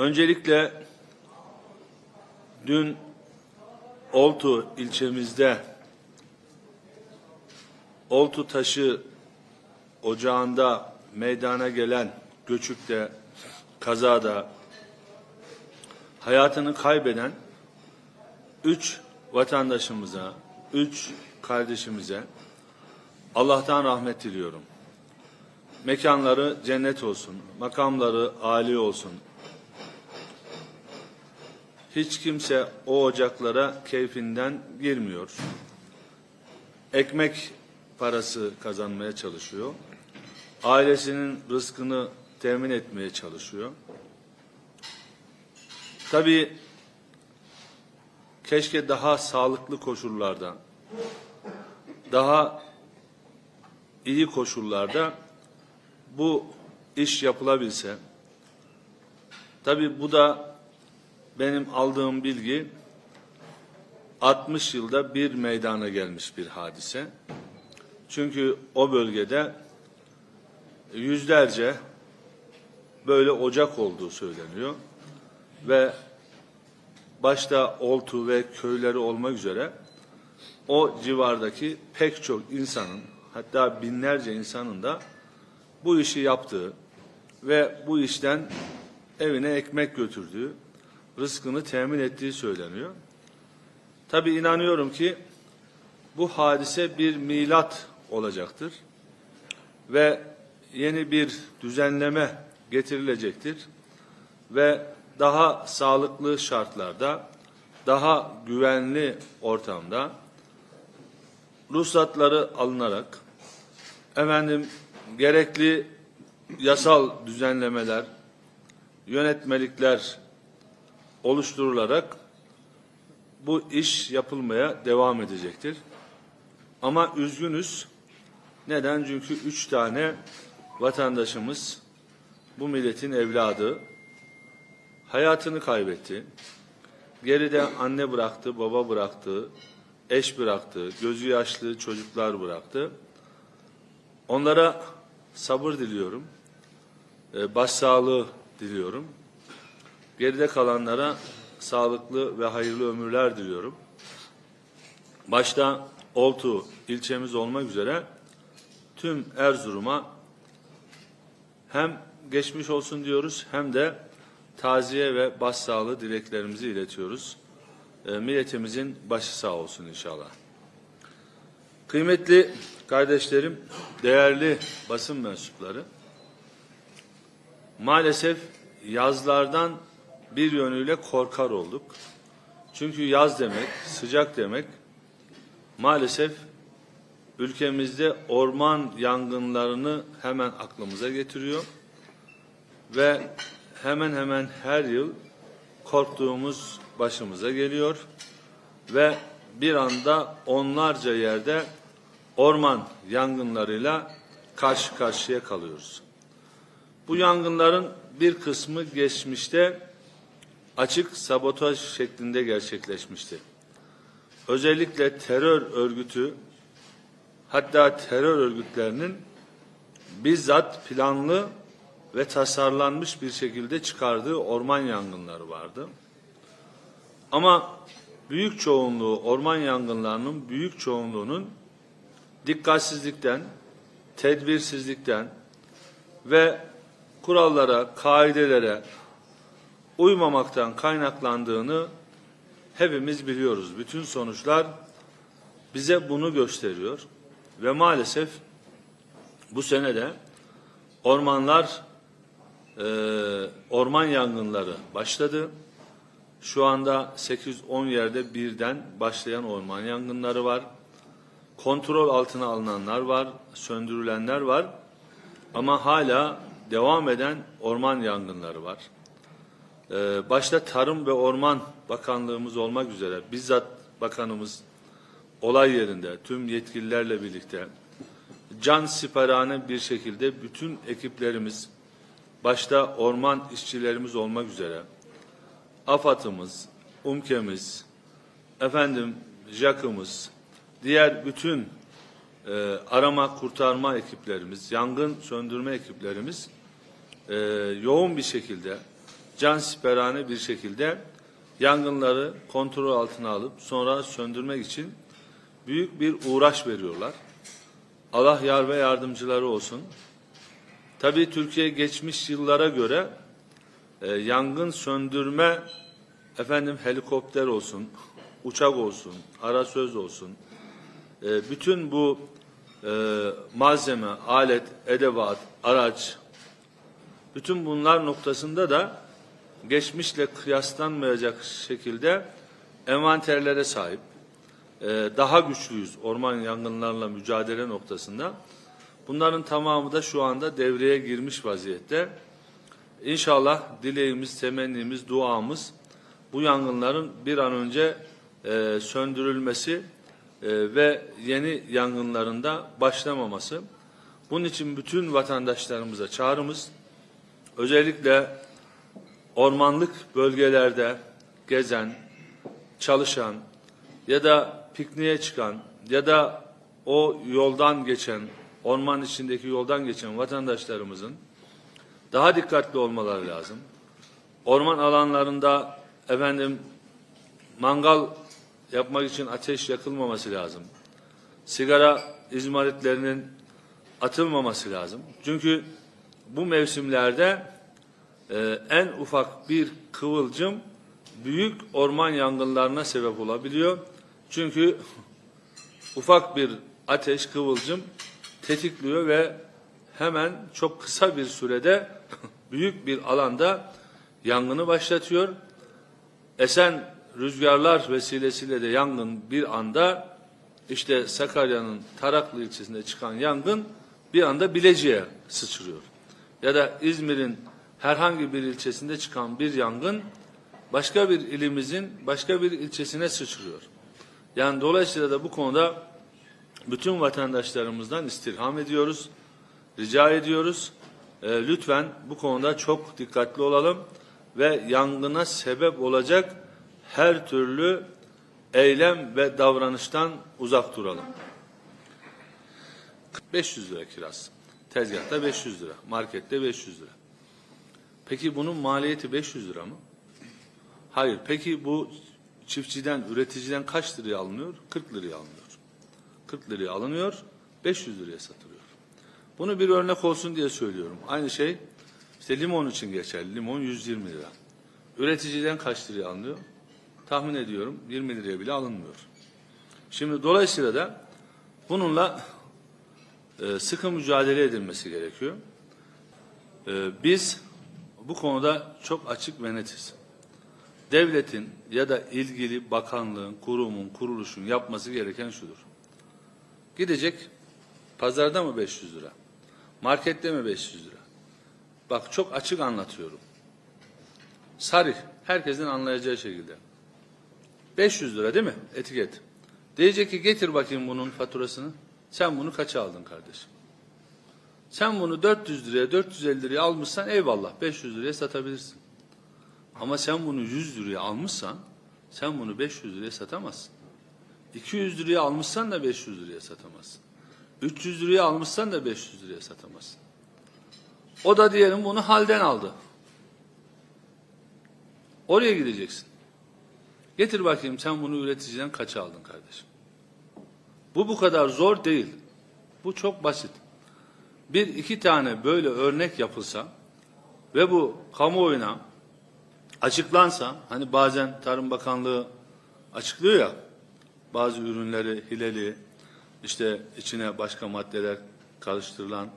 Öncelikle dün Oltu ilçemizde Oltu taşı ocağında meydana gelen göçükte kazada hayatını kaybeden üç vatandaşımıza, üç kardeşimize Allah'tan rahmet diliyorum. Mekanları cennet olsun, makamları âli olsun. Hiç kimse o ocaklara keyfinden girmiyor. Ekmek parası kazanmaya çalışıyor. Ailesinin rızkını temin etmeye çalışıyor. Tabii keşke daha sağlıklı koşullarda, daha iyi koşullarda bu iş yapılabilse. Tabii bu da benim aldığım bilgi 60 yılda bir meydana gelmiş bir hadise. Çünkü o bölgede yüzlerce böyle ocak olduğu söyleniyor ve başta Oltu ve köyleri olmak üzere o civardaki pek çok insanın hatta binlerce insanın da bu işi yaptığı ve bu işten evine ekmek götürdüğü, rızkını temin ettiği söyleniyor. Tabi inanıyorum ki bu hadise bir milat olacaktır ve yeni bir düzenleme getirilecektir ve daha sağlıklı şartlarda, daha güvenli ortamda ruhsatları alınarak efendim gerekli yasal düzenlemeler, yönetmelikler oluşturularak bu iş yapılmaya devam edecektir. Ama üzgünüz. Neden? Çünkü üç tane vatandaşımız bu milletin evladı hayatını kaybetti. Geride anne bıraktı, baba bıraktı, eş bıraktı, gözü yaşlı çocuklar bıraktı. Onlara sabır diliyorum. E, başsağlığı diliyorum. Geride kalanlara sağlıklı ve hayırlı ömürler diliyorum. Başta Oltu ilçemiz olmak üzere tüm Erzurum'a hem geçmiş olsun diyoruz hem de taziye ve başsağlığı dileklerimizi iletiyoruz. E, milletimizin başı sağ olsun inşallah. Kıymetli kardeşlerim, değerli basın mensupları, maalesef yazlardan bir yönüyle korkar olduk. Çünkü yaz demek, sıcak demek maalesef ülkemizde orman yangınlarını hemen aklımıza getiriyor ve hemen hemen her yıl korktuğumuz başımıza geliyor ve bir anda onlarca yerde orman yangınlarıyla karşı karşıya kalıyoruz. Bu yangınların bir kısmı geçmişte açık sabotaj şeklinde gerçekleşmişti. Özellikle terör örgütü hatta terör örgütlerinin bizzat planlı ve tasarlanmış bir şekilde çıkardığı orman yangınları vardı. Ama büyük çoğunluğu orman yangınlarının büyük çoğunluğunun dikkatsizlikten, tedbirsizlikten ve kurallara, kaidelere uymamaktan kaynaklandığını hepimiz biliyoruz. Bütün sonuçlar bize bunu gösteriyor ve maalesef bu sene de ormanlar e, orman yangınları başladı. Şu anda 810 yerde birden başlayan orman yangınları var. Kontrol altına alınanlar var, söndürülenler var. Ama hala devam eden orman yangınları var. Ee, başta Tarım ve Orman Bakanlığımız olmak üzere bizzat bakanımız olay yerinde tüm yetkililerle birlikte can siperhane bir şekilde bütün ekiplerimiz başta orman işçilerimiz olmak üzere AFAD'ımız, UMKE'miz, efendim JAK'ımız, diğer bütün e, arama kurtarma ekiplerimiz, yangın söndürme ekiplerimiz e, yoğun bir şekilde can siperhane bir şekilde yangınları kontrol altına alıp sonra söndürmek için büyük bir uğraş veriyorlar. Allah yar ve yardımcıları olsun. Tabii Türkiye geçmiş yıllara göre e, yangın söndürme efendim helikopter olsun, uçak olsun, arasöz olsun, e, bütün bu e, malzeme, alet, edevat, araç, bütün bunlar noktasında da geçmişle kıyaslanmayacak şekilde envanterlere sahip. E, daha güçlüyüz orman yangınlarla mücadele noktasında. Bunların tamamı da şu anda devreye girmiş vaziyette. İnşallah dileğimiz, temennimiz, duamız bu yangınların bir an önce e, söndürülmesi e, ve yeni yangınlarında başlamaması. Bunun için bütün vatandaşlarımıza çağrımız özellikle ormanlık bölgelerde gezen, çalışan ya da pikniğe çıkan ya da o yoldan geçen, orman içindeki yoldan geçen vatandaşlarımızın daha dikkatli olmaları lazım. Orman alanlarında efendim mangal yapmak için ateş yakılmaması lazım. Sigara izmaritlerinin atılmaması lazım. Çünkü bu mevsimlerde e, en ufak bir kıvılcım büyük orman yangınlarına sebep olabiliyor. Çünkü ufak bir ateş kıvılcım tetikliyor ve hemen çok kısa bir sürede büyük bir alanda yangını başlatıyor. Esen rüzgarlar vesilesiyle de yangın bir anda işte Sakarya'nın Taraklı ilçesinde çıkan yangın bir anda Bilecik'e sıçrıyor. Ya da İzmir'in herhangi bir ilçesinde çıkan bir yangın başka bir ilimizin başka bir ilçesine sıçrıyor. Yani dolayısıyla da bu konuda bütün vatandaşlarımızdan istirham ediyoruz, rica ediyoruz. Ee, lütfen bu konuda çok dikkatli olalım ve yangına sebep olacak her türlü eylem ve davranıştan uzak duralım. 500 lira kirası. Tezgahta 500 lira, markette 500 lira. Peki bunun maliyeti 500 lira mı? Hayır. Peki bu çiftçiden, üreticiden kaç liraya alınıyor? 40 liraya alınıyor. 40 liraya alınıyor, 500 liraya satılıyor. Bunu bir örnek olsun diye söylüyorum. Aynı şey işte limon için geçerli. Limon 120 lira. Üreticiden kaç liraya alınıyor? Tahmin ediyorum 20 liraya bile alınmıyor. Şimdi dolayısıyla da bununla e, sıkı mücadele edilmesi gerekiyor. E, biz bu konuda çok açık ve netiz. Devletin ya da ilgili bakanlığın, kurumun, kuruluşun yapması gereken şudur. Gidecek pazarda mı 500 lira? Markette mi 500 lira? Bak çok açık anlatıyorum. Sarih, herkesin anlayacağı şekilde. 500 lira değil mi etiket? Diyecek ki getir bakayım bunun faturasını. Sen bunu kaça aldın kardeşim? Sen bunu 400 liraya, 450 liraya almışsan eyvallah 500 liraya satabilirsin. Ama sen bunu 100 liraya almışsan sen bunu 500 liraya satamazsın. 200 liraya almışsan da 500 liraya satamazsın. 300 liraya almışsan da 500 liraya satamazsın. O da diyelim bunu halden aldı. Oraya gideceksin. Getir bakayım sen bunu üreticiden kaça aldın kardeşim? Bu bu kadar zor değil. Bu çok basit. Bir iki tane böyle örnek yapılsa ve bu kamuoyuna açıklansa, hani bazen Tarım Bakanlığı açıklıyor ya, bazı ürünleri hileli, işte içine başka maddeler karıştırılan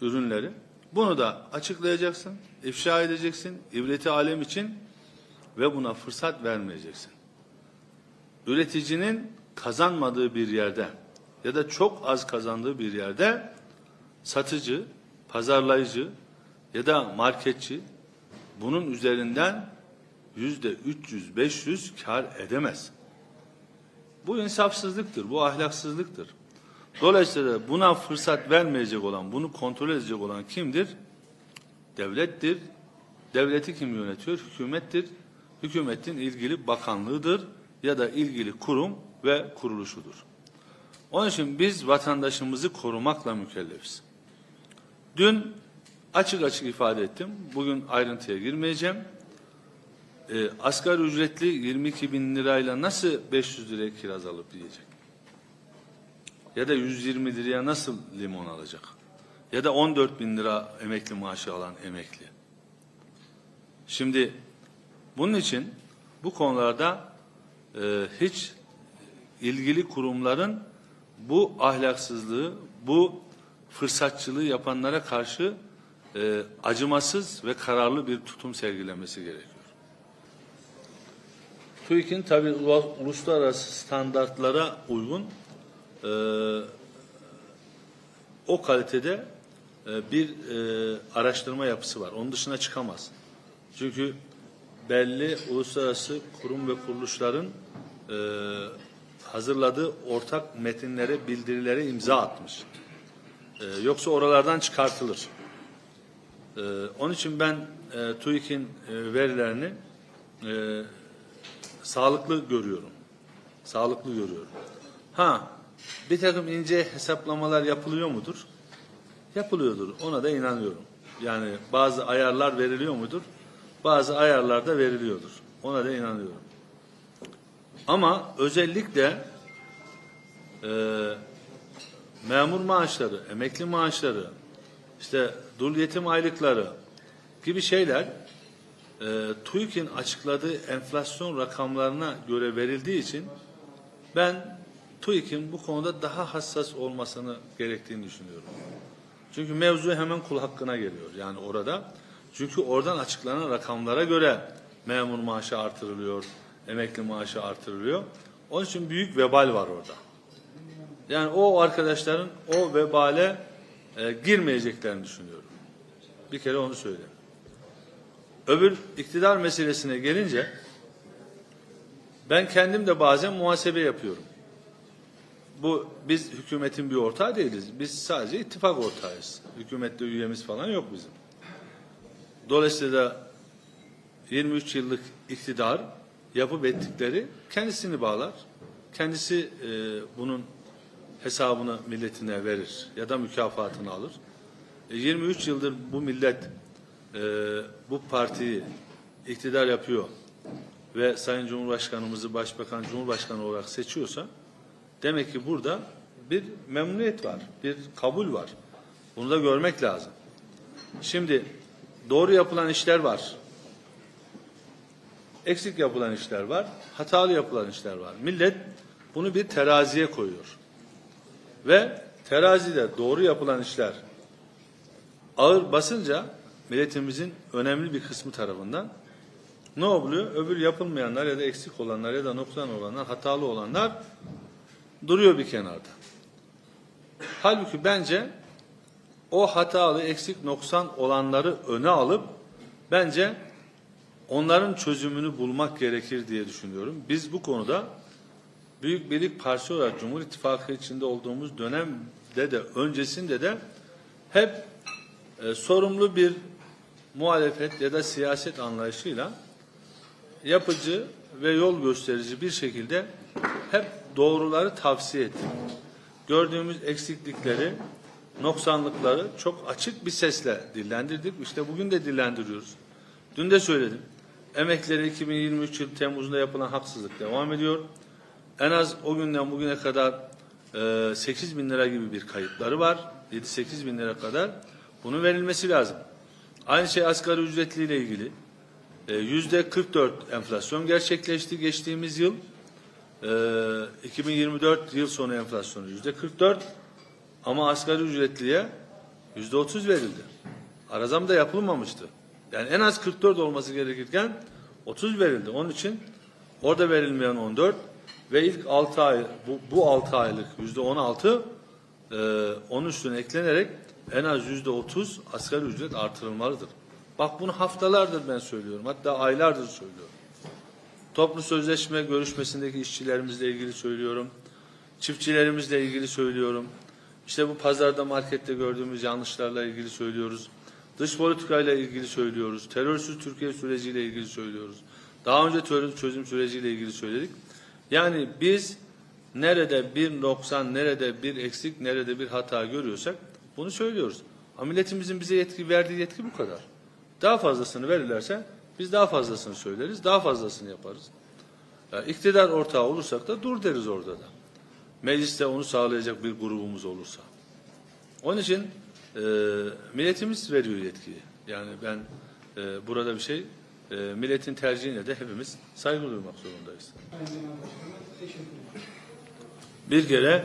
ürünleri, bunu da açıklayacaksın, ifşa edeceksin, ibreti alem için ve buna fırsat vermeyeceksin. Üreticinin kazanmadığı bir yerde ya da çok az kazandığı bir yerde satıcı, pazarlayıcı ya da marketçi bunun üzerinden yüzde 300, 500 kar edemez. Bu insafsızlıktır, bu ahlaksızlıktır. Dolayısıyla buna fırsat vermeyecek olan, bunu kontrol edecek olan kimdir? Devlettir. Devleti kim yönetiyor? Hükümettir. Hükümetin ilgili bakanlığıdır ya da ilgili kurum ve kuruluşudur. Onun için biz vatandaşımızı korumakla mükellefiz. Dün açık açık ifade ettim. Bugün ayrıntıya girmeyeceğim. e, asgari ücretli 22 bin lirayla nasıl 500 liraya kiraz alıp yiyecek? Ya da 120 liraya nasıl limon alacak? Ya da 14 bin lira emekli maaşı alan emekli. Şimdi bunun için bu konularda e, hiç ilgili kurumların bu ahlaksızlığı, bu fırsatçılığı yapanlara karşı e, acımasız ve kararlı bir tutum sergilemesi gerekiyor. TÜİK'in tabi uluslararası standartlara uygun e, o kalitede e, bir e, araştırma yapısı var. Onun dışına çıkamaz. Çünkü belli uluslararası kurum ve kuruluşların e, hazırladığı ortak metinlere, bildirilere imza atmış. E, yoksa oralardan çıkartılır. E, onun için ben e, TÜİK'in e, verilerini e, sağlıklı görüyorum. Sağlıklı görüyorum. Ha, bir takım ince hesaplamalar yapılıyor mudur? Yapılıyordur. Ona da inanıyorum. Yani bazı ayarlar veriliyor mudur? Bazı ayarlar da veriliyordur. Ona da inanıyorum. Ama özellikle e, memur maaşları, emekli maaşları, işte dul yetim aylıkları gibi şeyler e, TÜİK'in açıkladığı enflasyon rakamlarına göre verildiği için ben TÜİK'in bu konuda daha hassas olmasını gerektiğini düşünüyorum. Çünkü mevzu hemen kul hakkına geliyor yani orada. Çünkü oradan açıklanan rakamlara göre memur maaşı artırılıyor, emekli maaşı artırılıyor. Onun için büyük vebal var orada. Yani o arkadaşların o vebale e, girmeyeceklerini düşünüyorum. Bir kere onu söyleyeyim. Öbür iktidar meselesine gelince ben kendim de bazen muhasebe yapıyorum. Bu biz hükümetin bir ortağı değiliz. Biz sadece ittifak ortağıyız. Hükümette üyemiz falan yok bizim. Dolayısıyla 23 yıllık iktidar yapıp ettikleri kendisini bağlar. Kendisi e, bunun hesabını milletine verir ya da mükafatını alır. E, 23 yıldır bu millet e, bu partiyi iktidar yapıyor ve Sayın Cumhurbaşkanımızı Başbakan Cumhurbaşkanı olarak seçiyorsa demek ki burada bir memnuniyet var, bir kabul var. Bunu da görmek lazım. Şimdi doğru yapılan işler var. Eksik yapılan işler var, hatalı yapılan işler var. Millet bunu bir teraziye koyuyor. Ve terazide doğru yapılan işler ağır basınca milletimizin önemli bir kısmı tarafından ne oluyor? Öbür yapılmayanlar ya da eksik olanlar ya da noksan olanlar, hatalı olanlar duruyor bir kenarda. Halbuki bence o hatalı, eksik, noksan olanları öne alıp bence onların çözümünü bulmak gerekir diye düşünüyorum. Biz bu konuda Büyük Birlik Partisi olarak Cumhur İttifakı içinde olduğumuz dönemde de öncesinde de hep e, sorumlu bir muhalefet ya da siyaset anlayışıyla yapıcı ve yol gösterici bir şekilde hep doğruları tavsiye ettik. Gördüğümüz eksiklikleri, noksanlıkları çok açık bir sesle dillendirdik. İşte bugün de dillendiriyoruz. Dün de söyledim. Emekleri 2023 yıl Temmuz'da yapılan haksızlık devam ediyor. En az o günden bugüne kadar e, 8 bin lira gibi bir kayıpları var. 7-8 bin lira kadar. Bunun verilmesi lazım. Aynı şey asgari ücretliyle ilgili. E, Yüzde 44 enflasyon gerçekleşti geçtiğimiz yıl. E, 2024 yıl sonu enflasyonu yüzde 44 ama asgari ücretliye yüzde 30 verildi. Arazam da yapılmamıştı. Yani en az 44 olması gerekirken 30 verildi. Onun için orada verilmeyen 14 ve ilk 6 ay bu, bu 6 aylık yüzde 16 e, onun üstüne eklenerek en az yüzde 30 asgari ücret artırılmalıdır. Bak bunu haftalardır ben söylüyorum. Hatta aylardır söylüyorum. Toplu sözleşme görüşmesindeki işçilerimizle ilgili söylüyorum. Çiftçilerimizle ilgili söylüyorum. İşte bu pazarda markette gördüğümüz yanlışlarla ilgili söylüyoruz. Dış politikayla ilgili söylüyoruz. Terörsüz Türkiye süreciyle ilgili söylüyoruz. Daha önce çözüm süreciyle ilgili söyledik. Yani biz nerede bir noksan, nerede bir eksik, nerede bir hata görüyorsak bunu söylüyoruz. Ama milletimizin bize yetki verdiği yetki bu kadar. Daha fazlasını verirlerse Biz daha fazlasını söyleriz, daha fazlasını yaparız. Ya, iktidar ortağı olursak da dur deriz orada da. Mecliste onu sağlayacak bir grubumuz olursa. Onun için e, milletimiz veriyor yetkiyi. Yani ben e, burada bir şey, e, milletin tercihine de hepimiz saygı duymak zorundayız. Bir kere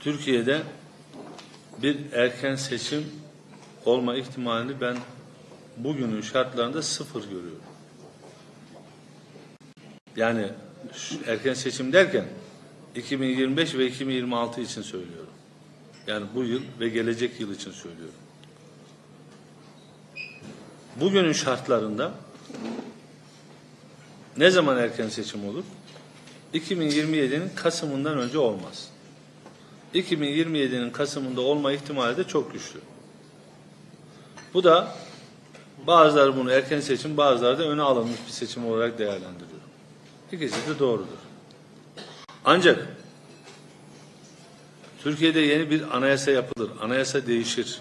Türkiye'de bir erken seçim olma ihtimalini ben bugünün şartlarında sıfır görüyorum. Yani erken seçim derken 2025 ve 2026 için söylüyorum. Yani bu yıl ve gelecek yıl için söylüyorum. Bugünün şartlarında ne zaman erken seçim olur? 2027'nin Kasım'ından önce olmaz. 2027'nin Kasım'ında olma ihtimali de çok güçlü. Bu da bazıları bunu erken seçim, bazıları da öne alınmış bir seçim olarak değerlendiriyor. İkisi de doğrudur. Ancak Türkiye'de yeni bir anayasa yapılır, anayasa değişir.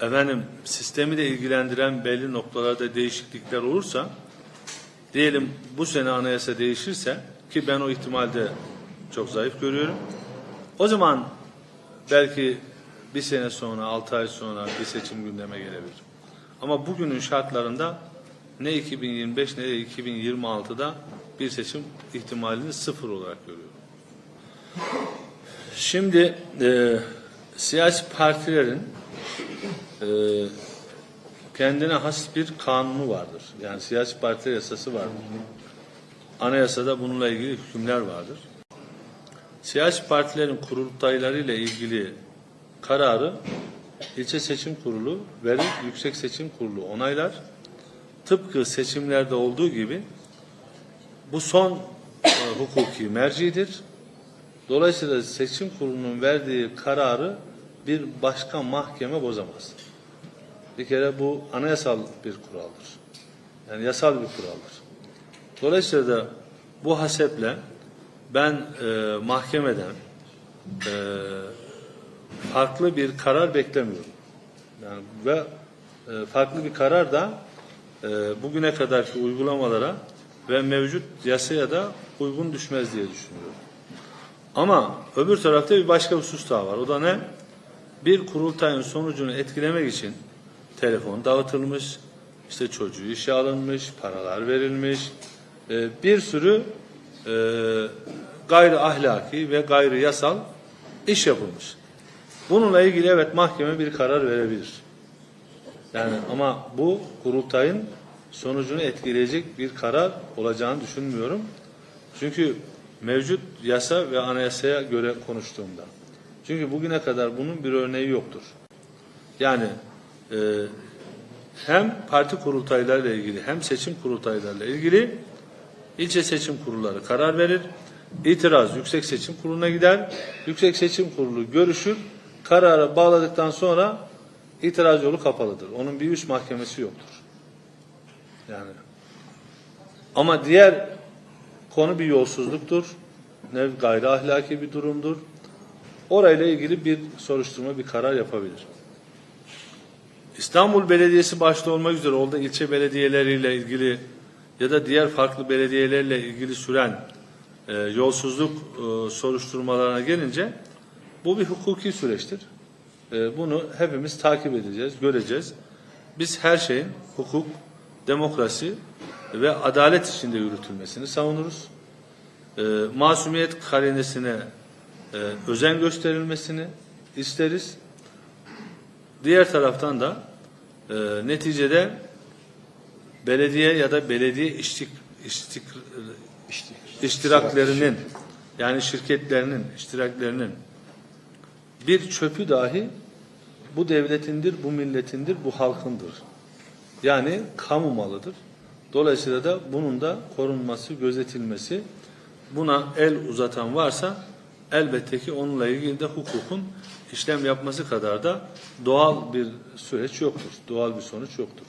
Efendim sistemi de ilgilendiren belli noktalarda değişiklikler olursa diyelim bu sene anayasa değişirse ki ben o ihtimalde çok zayıf görüyorum. O zaman belki bir sene sonra, altı ay sonra bir seçim gündeme gelebilir. Ama bugünün şartlarında ne 2025 ne de 2026'da bir seçim ihtimalini sıfır olarak görüyorum. Şimdi e, siyasi partilerin e, kendine has bir kanunu vardır. Yani siyasi parti yasası vardır. Anayasada bununla ilgili hükümler vardır. Siyasi partilerin kurultaylarıyla ilgili kararı ilçe seçim kurulu verir, yüksek seçim kurulu onaylar. Tıpkı seçimlerde olduğu gibi bu son e, hukuki mercidir. Dolayısıyla seçim kurulunun verdiği kararı bir başka mahkeme bozamaz. Bir kere bu anayasal bir kuraldır. Yani yasal bir kuraldır. Dolayısıyla da bu haseple ben e, mahkemeden e, farklı bir karar beklemiyorum. Yani ve e, farklı bir karar da e, bugüne kadarki uygulamalara ve mevcut yasaya da uygun düşmez diye düşünüyorum. Ama öbür tarafta bir başka husus daha var. O da ne? Bir kurultayın sonucunu etkilemek için telefon dağıtılmış, işte çocuğu işe alınmış, paralar verilmiş, e, bir sürü e, gayri ahlaki ve gayri yasal iş yapılmış. Bununla ilgili evet mahkeme bir karar verebilir. Yani ama bu kurultayın sonucunu etkileyecek bir karar olacağını düşünmüyorum. Çünkü mevcut yasa ve anayasaya göre konuştuğumda. Çünkü bugüne kadar bunun bir örneği yoktur. Yani e, hem parti kurultaylarıyla ilgili hem seçim kurultaylarıyla ilgili ilçe seçim kurulları karar verir. İtiraz yüksek seçim kuruluna gider. Yüksek seçim kurulu görüşür. Kararı bağladıktan sonra itiraz yolu kapalıdır. Onun bir üst mahkemesi yoktur. Yani ama diğer konu bir yolsuzluktur. Ne gayri ahlaki bir durumdur. Orayla ilgili bir soruşturma, bir karar yapabilir. İstanbul Belediyesi başta olmak üzere orada ilçe belediyeleriyle ilgili ya da diğer farklı belediyelerle ilgili süren e, yolsuzluk e, soruşturmalarına gelince bu bir hukuki süreçtir. E, bunu hepimiz takip edeceğiz, göreceğiz. Biz her şeyin hukuk, demokrasi ve adalet içinde yürütülmesini savunuruz. E, masumiyet karinesine e, özen gösterilmesini isteriz. Diğer taraftan da e, neticede belediye ya da belediye iştik, iştik, iştiraklerinin yani şirketlerinin iştiraklerinin bir çöpü dahi bu devletindir, bu milletindir, bu halkındır. Yani kamu malıdır. Dolayısıyla da bunun da korunması, gözetilmesi, buna el uzatan varsa elbette ki onunla ilgili de hukukun işlem yapması kadar da doğal bir süreç yoktur. Doğal bir sonuç yoktur.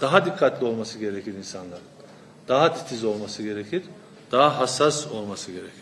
Daha dikkatli olması gerekir insanların. Daha titiz olması gerekir. Daha hassas olması gerekir.